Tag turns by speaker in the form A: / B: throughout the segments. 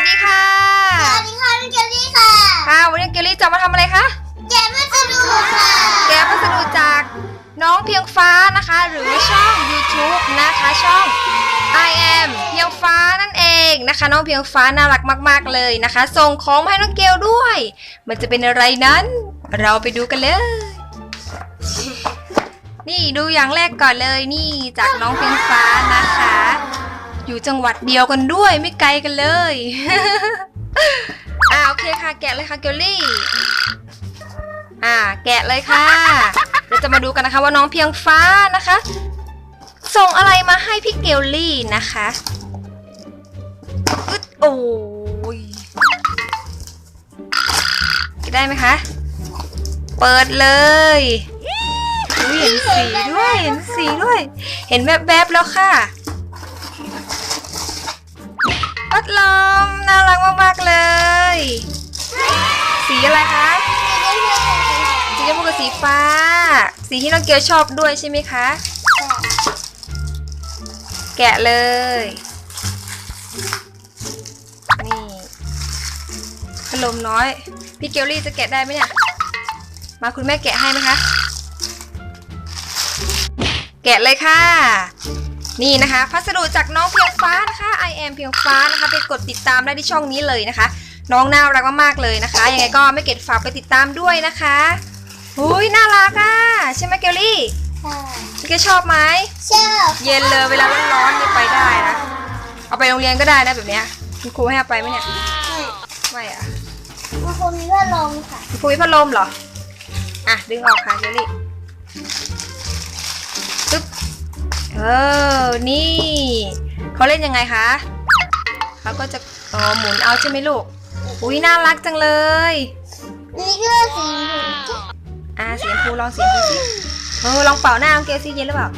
A: สดีค่ะ สวัส
B: ดีค่ะพี่เก
A: ลลี่
B: ค่ะค
A: ่ะวันนี้เกลลี่จะมาทำอะไรคะ
B: แกะพัสดุค่ะ
A: แกะพัสดุจากน้องเพียงฟ้านะคะ หรือช่อง YouTube นะคะช่อง I am เพียงฟ้านั่นเองนะคะ น้องเพียงฟ้าน่ารักมาก ๆ เลยนะคะ ส่งของให้น้องเกลด้วย มันจะเป็นอะไรนั้น เราไปดูกันเลย นี่ดูอย่างแรกก่อนเลยนี่จากน้องเพียงฟ้า อยู่จังหวัดเดียวกันด้วยไม่ไกลกันเลย อ่าโอเคค่ะ แกะเลยค่ะเกลลี่ อ่า แกะเลยค่ะเราจะมาดูกันนะคะว่าน้องเพียงฟ้านะคะ ส่งอะไรมาให้พี่เกลลี่นะคะอึดโอ้ยได้ไหมคะ เปิดเลยอุ๊ยเห็นสีด้วย เห็นสีด้วย เห็นแวบๆแล้วค่ะ พัดลมน่ารักมากๆเลย สีอะไรคะสีชมพูกับสีฟ้า สีที่น้องเกียวชอบด้วยใช่ไหมคะ แกะเลย นี่พัดลมน้อย พี่เกลลี่จะแกะได้ไหมเนี่ย มาคุณแม่แกะให้ไหมคะ แกะเลยค่ะ นี่นะคะพัสดุจากน้องเพียงฟ้านะคะ I am เพียงฟ้านะคะ ไปกดติดตามได้ที่ช่องนี้เลยนะคะ น้องน่ารักมากๆเลยนะคะ ยังไงก็ไม่เก็ตฝากไปติดตามด้วยนะคะอุ้ยน่ารักอะใช่ไหมเกลลี่
B: ค่ะ
A: พี่เกลชอบไหม
B: ชอบ
A: เย็นเลยเวลาร้อนๆนี่ไปได้นะเอาไปโรงเรียนก็ได้นะแบบเนี้ยคุณครูให้เอาไปไหมเนี่ยไม่อะ
B: มันคงมีพัดลมค่ะ
A: คุณครูมีพัดลมเหรออะดึงออกค่ะเจลลี่ปึ๊บ เออ นี่เขาเล่นยังไงคะ เขาก็จะอ๋อหมุนเอาใช่ไหมลูก อุ้ยน่ารักจังเลย
B: นี่ก็สีชมพู
A: อะเสียงพูลองเสียงพูสิเออลองเป่าหน้าน้องเกลซี่เย็นหรือเปล่า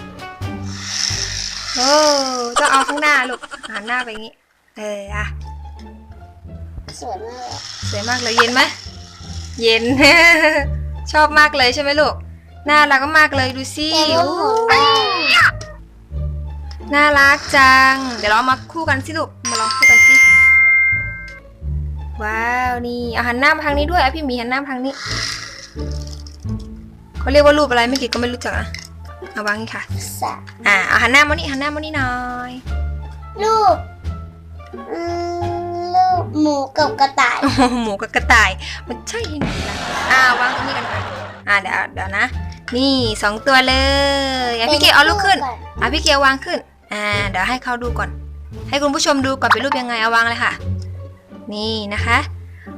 A: โอ้ต้องเอาข้างหน้าลูกหันหน้าไปอย่างงี้ เอออะ
B: สวยมากเลย
A: สวยมากเลยเย็นไหมเย็น ชอบมากเลยใช่ไหมลูกน่ารักมากเลยดูสิ
B: แต่ว่าหอมมาก
A: น่ารักจัง เดี๋ยวเรามาคู่กันสิลูก มาลองคู่กันสิ ว้าว นี่เอาหันหน้ามาทางนี้ด้วยอะพี่หมีหันหน้ามาทางนี้ เขาเรียกว่ารูปอะไรไม่กี่ก็ไม่รู้จักอะเอาวางนี่ค่ะ
B: สะ
A: อ่าเอาหันหน้ามานี่หันหน้ามานี่หน่อย
B: รูปอืมรูปหมูกับกระต่าย
A: โอ้โหหมูกับกระต่าย มันใช่ไหมล่ะอ่าวางตรงนี้กันค่ะอ่าเดี๋ยวเดี๋ยวนะ นี่สองตัวเลยอะพี่เกลเอาลูกขึ้น อะพี่เกียววางขึ้น อ่าเดี๋ยวให้เขาดูก่อน ให้คุณผู้ชมดูก่อนเป็นรูปยังไงเอาวางเลยค่ะ นี่นะคะ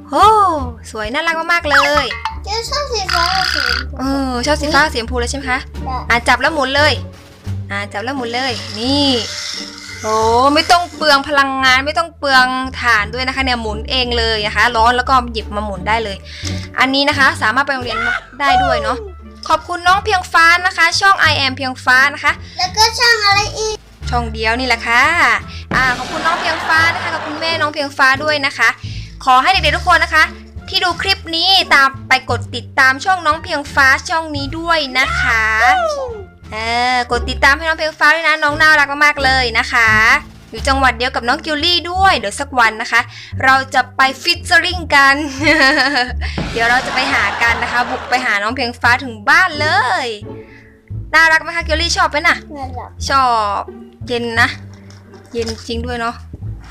A: โอ้สวยน่ารักมากๆเลย
B: เจ้าชอบสีฟ้ากับสีชมพู
A: เออชอบสีฟ้ากับสีชมพูเลยใช่ไหมคะ
B: ได้
A: อะจับแล้วหมุนเลย อ่าจับแล้วหมุนเลย นี่โอ้ไม่ต้องเปลืองพลังงานไม่ต้องเปลืองถ่านด้วยนะคะเนี่ยหมุนเองเลยนะคะ ร้อนแล้วก็หยิบมาหมุนได้เลย อันนี้นะคะสามารถไปโรงเรียนได้ด้วยเนาะขอบคุณน้องเพียงฟ้านะคะ ช่อง I am เพียงฟ้านะคะ
B: แล้วก็ช่างอะไรอีก
A: ช่องเดียวนี่แหละค่ะอ่าขอบคุณน้องเพียงฟ้านะคะขอบคุณแม่น้องเพียงฟ้าด้วยนะคะ ขอให้เด็กๆทุกคนนะคะ ที่ดูคลิปนี้ตามไปกดติดตามช่องน้องเพียงฟ้าช่องนี้ด้วยนะคะเออกดติดตามให้น้องเพียงฟ้าด้วยนะน้องน่ารักมากๆเลยนะคะอยู่จังหวัดเดียวกับน้องกิลลี่ด้วยเดี๋ยวสักวันนะคะ เราจะไปฟิชเจอริงกัน เดี๋ยวเราจะไปหากันนะคะ บุกไปหาน้องเพียงฟ้าถึงบ้านเลย น่ารักไหมคะกิลลี่ชอบไหมน่ะ
B: นั่นแหละ
A: ชอบ เย็นนะ เย็นจริงด้วยเนาะ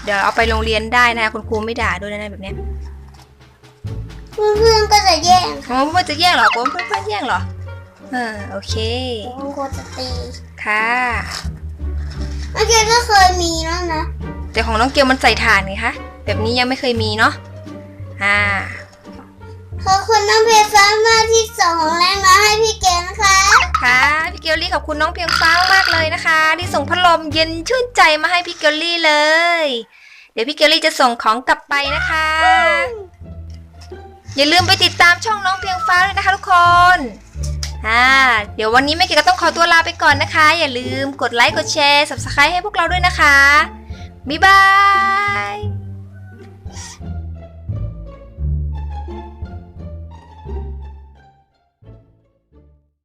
A: เดี๋ยวเอาไปโรงเรียนได้นะ คุณครูไม่ด่าด้วยนะแบบเนี้ย
B: เพื่อนๆก็จะแย่ง
A: อ๋อเพื่อนจะแย่งเหรอเพื่อนเพื่อนๆแย่งเหรอ เออโอเค
B: แต่คุณครูจะตี
A: ค่ะ
B: เมื่อกี้ก็เคยมีแล้วนะ
A: แต่ของน้องเกียวมันใส่ถ่านไงคะ แบบนี้ยังไม่เคยมีเนาะ อ่า
B: ขอบคุณน้องเพชรฟ้ามากที่ส่งของแรงมาให้พี่เกณนะคะ
A: ค่ะพี่เกลลี่ขอบคุณน้องเพียงฟ้ามากเลยนะคะ ที่ส่งพัดลมเย็นชื่นใจมาให้พี่เกลลี่เลย เดี๋ยวพี่เกลลี่จะส่งของกลับไปนะคะ อย่าลืมไปติดตามช่องน้องเพียงฟ้าด้วยนะคะทุกคนอ่าเดี๋ยววันนี้แม่เกดก็ต้องขอตัวลาไปก่อนนะคะ อย่าลืมกดไลค์กดแชร์ subscribe ให้พวกเราด้วยนะคะบ๊ายบาย